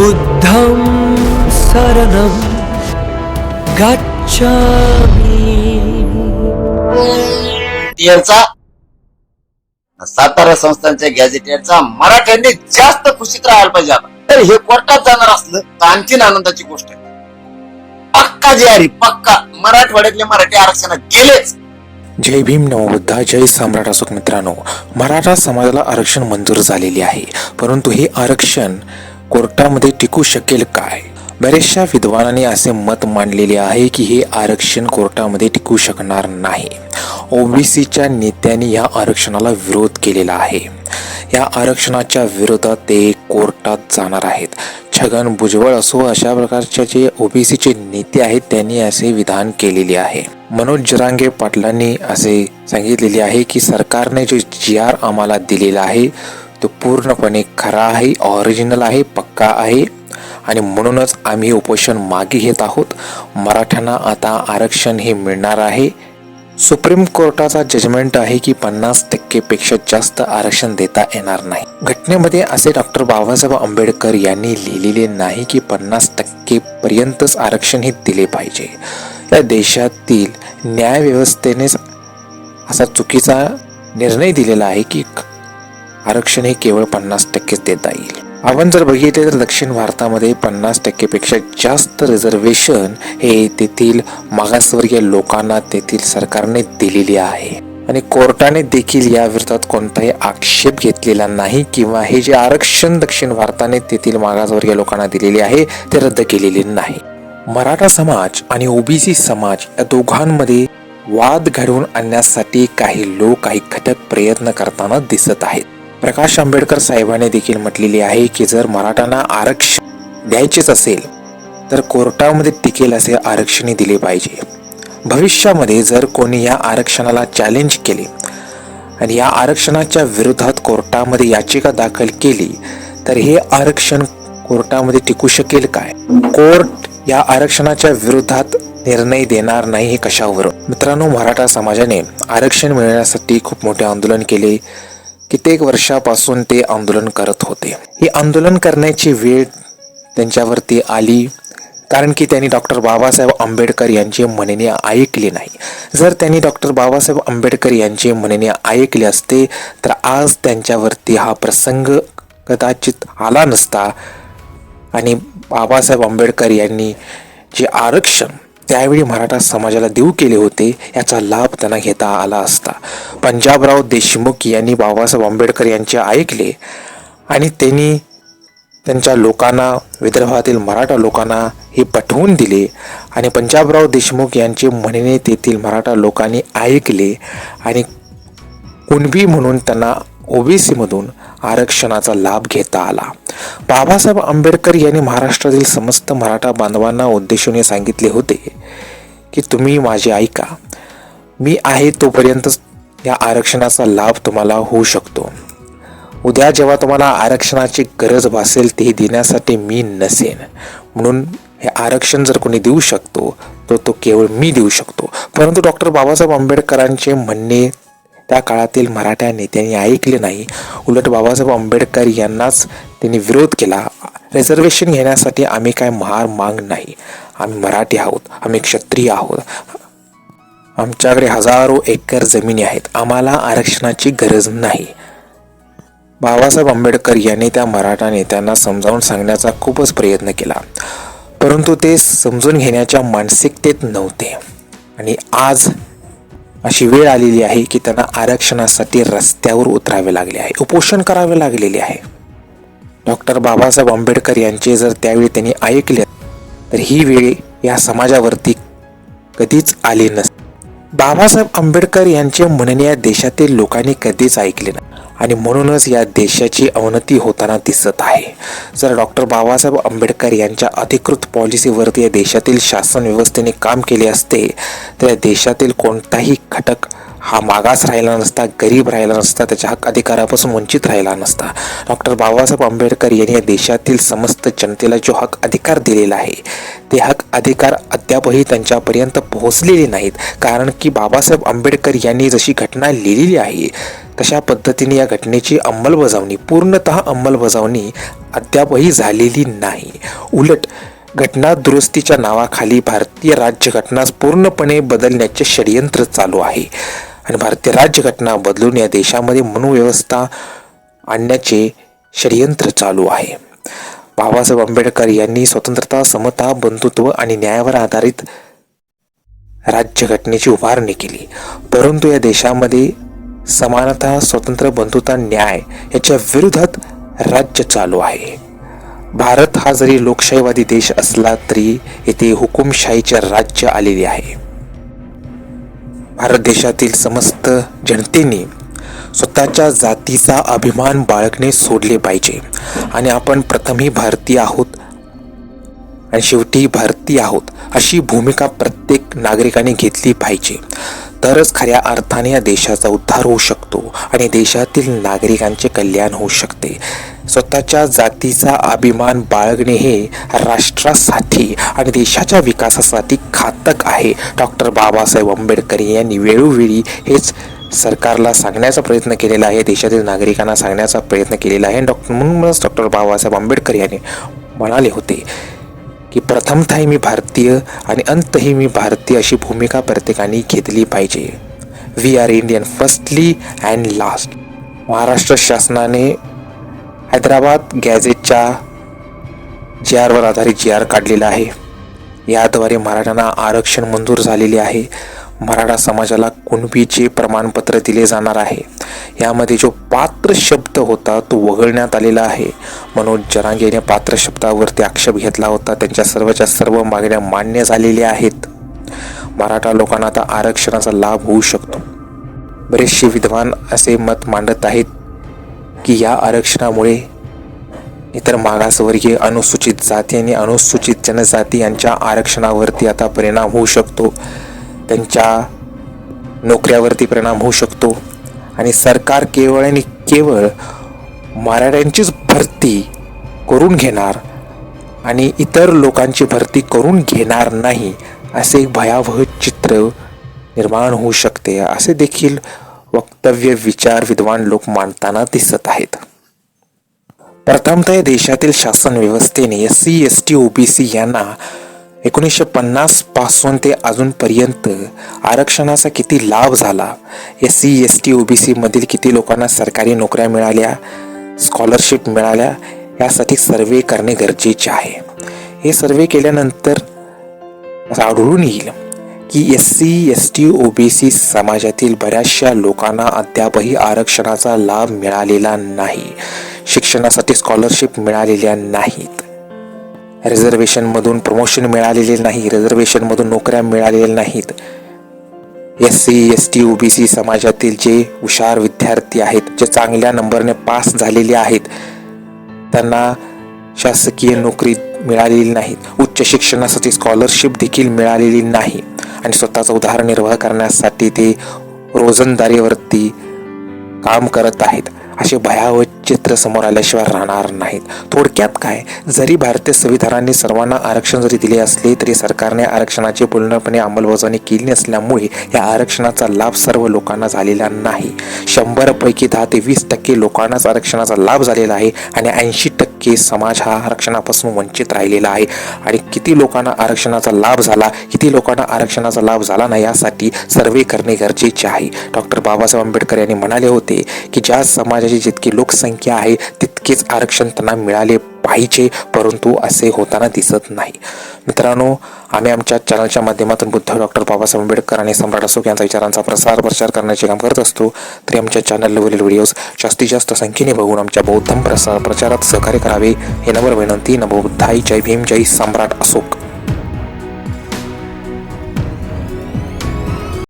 बुद्धं शरणं गच्छामि। याचा सातारा संस्थांच्या गॅझेटियरचा मराठ्यांनी जास्त खुशीत राहायला पाहिजे आता. तर हे कोर्टात जाणार असलं तर आणखीन आनंदाची गोष्ट आहे. पक्का जी आहे पक्का. मराठवाड्यातले मराठी आरक्षणात गेलेच. जय भीम नवबुद्धा जय सम्राट असोक मित्रांनो. मराठा समाजाला आरक्षण मंजूर झालेले आहे. परंतु हे आरक्षण कोर्टामध्ये टिकू शकेल काय? बऱ्याचशा विद्वानांनी असे मत मांडलेले आहे की हे आरक्षण कोर्टामध्ये टिकू शकणार नाही. ओबीसीच्या नेत्यांनी या आरक्षणाला विरोध केलेला आहे. या आरक्षणाच्या विरोधात ते कोर्टात जाणार आहेत. छगन भुजबळ असो अशा प्रकारचे जे ओबीसीचे नेते आहेत त्यांनी असे विधान केलेले आहे. मनोज जरांगे पाटलांनी असे सांगितलेले आहे की सरकारने जो जी आर आम्हाला दिलेला आहे तो पूर्णपणे खरा आहे ऑरिजिनल आहे पक्का आहे. आणि म्हणूनच आम्ही उपोषण मागे घेत आहोत. मराठ्यांना आता आरक्षण हे मिळणार आहे. सुप्रीम कोर्टाचा जजमेंट आहे की पन्नास टक्केपेक्षा जास्त आरक्षण देता येणार नाही. घटनेमध्ये असे डॉक्टर बाबासाहेब आंबेडकर यांनी लिहिलेले नाही की पन्नास टक्केपर्यंतच आरक्षण हे दिले पाहिजे. या देशातील न्यायव्यवस्थेनेच असा चुकीचा निर्णय दिलेला आहे की आरक्षण हे केवळ पन्नास टक्केच देता येईल. आपण जर बघितले तर दक्षिण भारतामध्ये पन्नास टक्केपेक्षा जास्त रिझर्वेशन हे तेथील मागासवर्गीय लोकांना तेथील सरकारने दिलेली आहे. आणि कोर्टाने देखील या विरोधात कोणताही आक्षेप घेतलेला नाही किंवा हे जे आरक्षण दक्षिण भारताने तेथील मागासवर्गीय लोकांना दिलेले आहे ते रद्द केलेले नाही. मराठा समाज आणि ओबीसी समाज या दोघांमध्ये वाद घडवून आणण्यासाठी काही लोक काही घटक प्रयत्न करताना दिसत आहेत. प्रकाश आंबेडकर साहेबांनी देखील म्हटलेले आहे की जर मराठ्यांना आरक्षण द्यायचेच असेल तर कोर्टामध्ये टिकेल असे आरक्षणही दिले पाहिजे. भविष्यामध्ये जर कोणी या आरक्षणाला चॅलेंज केले आणि या आरक्षणाच्या विरोधात कोर्टामध्ये याचिका दाखल केली तर हे आरक्षण कोर्टामध्ये टिकू शकेल काय? कोर्ट या आरक्षणाच्या विरोधात निर्णय देणार नाही हे कशावर मित्रांनो मराठा समाजाने आरक्षण मिळण्यासाठी खूप मोठे आंदोलन केले. कित्येक वर्षापासून ते आंदोलन करत होते. हे आंदोलन करण्याची वेळ त्यांच्यावरती आली कारण की त्यांनी डॉक्टर बाबासाहेब आंबेडकर यांचे म्हणणे ऐकले नाही. जर त्यांनी डॉक्टर बाबासाहेब आंबेडकर यांचे म्हणणे ऐकले असते तर आज त्यांच्यावरती हा प्रसंग कदाचित आला नसता. आणि बाबासाहेब आंबेडकर यांनी जे आरक्षण त्यावेळी मराठा समाजाला देऊ केले होते याचा लाभ त्यांना घेता आला असता. पंजाबराव देशमुख यांनी बाबासाहेब आंबेडकर यांचे ऐकले आणि त्यांनी त्यांच्या लोकांना विदर्भातील मराठा लोकांना हे पटवून दिले आणि पंजाबराव देशमुख यांचे म्हणणे तेथील मराठा लोकांनी ऐकले आणि कुणबी म्हणून त्यांना ओबीसीमधून आरक्षणाचा लाभ घेता आला. बाबासाहेब आंबेडकर यांनी महाराष्ट्रातील समस्त मराठा बांधवांना उद्देशून सांगितले होते की तुम्ही माझे ऐका मी आहे तोपर्यंतच या आरक्षणाचा लाभ तुम्हाला होऊ शकतो. उद्या जेव्हा तुम्हाला आरक्षणाची गरज भासेल ते देण्यासाठी मी नसेन. म्हणून हे आरक्षण जर कोणी देऊ शकतो तर तो केवळ मी देऊ शकतो. परंतु डॉक्टर बाबासाहेब आंबेडकरांचे म्हणणे त्या काळातील मराठा नेत्यांनी ऐकले नाही. उलट बाबासाहेब आंबेडकर यांनाच त्यांनी विरोध केला. रिझर्वेशन घेण्यासाठी आम्ही काय महार माग नाही. आम्ही मराठी आहोत. आम्ही क्षत्रिय आहोत. आमच्याकडे हजारो एकर जमिनी आहेत. आम्हाला आरक्षणाची गरज नाही. बाबासाहेब आंबेडकर यांनी त्या मराठा नेत्यांना समजावून सांगण्याचा खूपच प्रयत्न केला. परंतु ते समजून घेण्याच्या मानसिकतेत नव्हते. आणि आज अशी वेळ आलेली आहे की त्यांना आरक्षणासाठी रस्त्यावर उतरावे लागले आहे. उपोषण करावे लागलेले आहे. डॉक्टर बाबासाहेब आंबेडकर यांचे जर त्यावेळी त्यांनी ऐकले तर ही वेळ या समाजावरती कधीच आली नसते बाबासाहेब आंबेडकर यांचे म्हणणे या देशातील लोकांनी कधीच ऐकले नाही. आणि म्हणूनच या देशाची अवनती होताना दिसत आहे. जर डॉक्टर बाबासाहेब आंबेडकर यांच्या अधिकृत पॉलिसीवरती या देशातील शासन व्यवस्थेने काम केले असते तर या देशातील कोणताही घटक हा मागास राहिला नसता गरीब राहिला नसता त्याच्या हक अधिकारापासून वंचित राहिला नसता. डॉक्टर बाबासाहेब आंबेडकर यांनी या देशातील समस्त जनतेला जो हक अधिकार दिलेला आहे ते हक अधिकार अद्यापही त्यांच्यापर्यंत पोहोचलेले नाहीत. कारण की बाबासाहेब आंबेडकर यांनी जशी घटना लिहिलेली आहे तशा पद्धतीने या घटनेची अंमलबजावणी पूर्णतः अंमलबजावणी अद्यापही झालेली नाही. उलट घटना दुरुस्तीच्या नावाखाली भारतीय राज्यघटनास पूर्णपणे बदलण्याचे षडयंत्र चालू आहे आणि भारतीय राज्यघटना बदलून या देशामध्ये मनोव्यवस्था आणण्याचे षडयंत्र चालू आहे. बाबासाहेब आंबेडकर यांनी स्वतंत्रता समता बंधुत्व आणि न्यायावर आधारित राज्यघटनेची उभारणी केली. परंतु या देशामध्ये समानता स्वतंत्र बंधुता न्याय याच्या विरोधात राज्य चालू आहे. भारत हा जरी लोकशाहीवादी देश असला तरी येथे हुकुमशाहीचे राज्य आलेले आहे. भारत देशातील समस्त जनतेने स्वतःच्या जातीचा अभिमान बाळगणे सोडले पाहिजे. आणि आपण प्रथमही भारतीय आहोत आणि शेवटी भारतीय आहोत अशी भूमिका प्रत्येक नागरिकाने घेतली पाहिजे. तरच खऱ्या अर्थाने या देशाचा उद्धार होऊ शकतो आणि देशातील नागरिकांचे कल्याण होऊ शकते. स्वतःच्या जातीचा अभिमान बाळगणे हे राष्ट्रासाठी आणि देशाच्या विकासासाठी घातक आहे. डॉक्टर बाबासाहेब आंबेडकर यांनी वेळोवेळी हेच सरकारला सांगण्याचा प्रयत्न केलेला आहे देशातील नागरिकांना सांगण्याचा प्रयत्न केलेला आहे. डॉक्टर म्हणूनच डॉक्टर बाबासाहेब आंबेडकर यांनी म्हणाले होते की प्रथमतः मी भारतीय आणि अंतही मी भारतीय अशी भूमिका प्रत्येकाने घेतली पाहिजे. We are Indian firstly and last Maharashtra शासनाने हैदराबाद गॅझेटच्या जी आरवर आधारित जी आर काढलेला आहे. याद्वारे मराठ्यांना आरक्षण मंजूर झालेले आहे. मराठा समाजाला कुणबीचे प्रमाणपत्र दिले जाणार आहे. यामध्ये जो पात्र शब्द होता तो वगळण्यात आलेला आहे. मनोज जरांगे याने पात्र शब्दावरती आक्षेप घेतला होता. त्यांच्या सर्वच्या सर्व मागण्या मान्य झालेल्या आहेत. मराठा लोकांना आता आरक्षणाचा लाभ होऊ शकतो. बरेचसे विद्वान असे मत मांडत आहेत की या आरक्षणामुळे इतर मागासवर्गीय अनुसूचित जाती आणि अनुसूचित जनजाती यांच्या आरक्षणावरती आता परिणाम होऊ शकतो. त्यांच्या नोकऱ्यावरती परिणाम होऊ शकतो. आणि सरकार केवळ आणि केवळ मराठ्यांचीच भरती करून घेणार आणि इतर लोकांची भरती करून घेणार नाही असे एक भयावह चित्र निर्माण होऊ शकते. असे देखील वक्तव्य विचार विद्वान लोक मांडताना दिसत आहेत. प्रथमतः देशातील शासन व्यवस्थेने S C S T OBC यांना एकोणीसशे पन्नासपासून ते अजूनपर्यंत आरक्षणाचा किती लाभ झाला? S C S T O B सीमधील किती लोकांना सरकारी नोकऱ्या मिळाल्या? स्कॉलरशिप मिळाल्या? यासाठी सर्वे करणे गरजेचे आहे. हे सर्वे केल्यानंतर आढळून येईल की S C S T O B C समाजातील बऱ्याचशा लोकांना अद्यापही आरक्षणाचा लाभ मिळालेला नाही. शिक्षणासाठी स्कॉलरशिप मिळालेल्या नाहीत. रिझर्वेशनमधून प्रमोशन मिळालेले नाही रिझर्वेशनमधून नोकऱ्या मिळालेल्या नाहीत. S C S T O B C समाजातील जे हुशार विद्यार्थी आहेत जे चांगल्या नंबरने पास झालेले आहेत त्यांना शासकीय नोकरी मिळालेली नाही उच्च शिक्षणासाठी स्कॉलरशिप देखील मिळालेली नाही. आणि स्वतःचा उदारनिर्वाह करण्यासाठी ते रोजंदारीवरती काम करत आहेत. असे भयावह चित्र समोर आल्याशिवाय राहणार नाहीत. थोडक्यात काय? जरी भारतीय संविधानाने सर्वांना आरक्षण जरी दिले असले तरी सरकारने आरक्षणाची पूर्णपणे अंमलबजावणी केली नसल्यामुळे या आरक्षणाचा लाभ सर्व लोकांना झालेला नाही. शंभरपैकी दहा ते वीस टक्के लोकांनाच आरक्षणाचा लाभ झालेला आहे आणि ऐंशी टक्के समाज हा आरक्षणापासून वंचित राहिलेला आहे. आणि किती लोकांना आरक्षणाचा लाभ झाला किती लोकांना आरक्षणाचा लाभ झाला नाही यासाठी सर्वे करणे गरजेचे आहे. डॉक्टर बाबासाहेब आंबेडकर यांनी म्हणाले होते की ज्या समाजाची जितकी लोकसंख्या आहे तितकेच आरक्षण त्यांना मिळाले पाहिजे परंतु असे होताना दिसत नाही. मित्रांनो आम्ही आमच्या चॅनलच्या माध्यमातून बुद्ध डॉक्टर बाबासाहेब आंबेडकर आणि सम्राट अशोक यांचा विचारांचा प्रसार प्रचार करण्याचे काम करत असतो. तरी आमच्या चॅनलवरील व्हिडिओज जास्तीत जास्त संख्येने बघून आमच्या बौद्ध प्रसार प्रचारात सहकार्य करावे हे नम्र विनंती. नमो बुद्धाई जय भीम. जय सम्राट अशोक.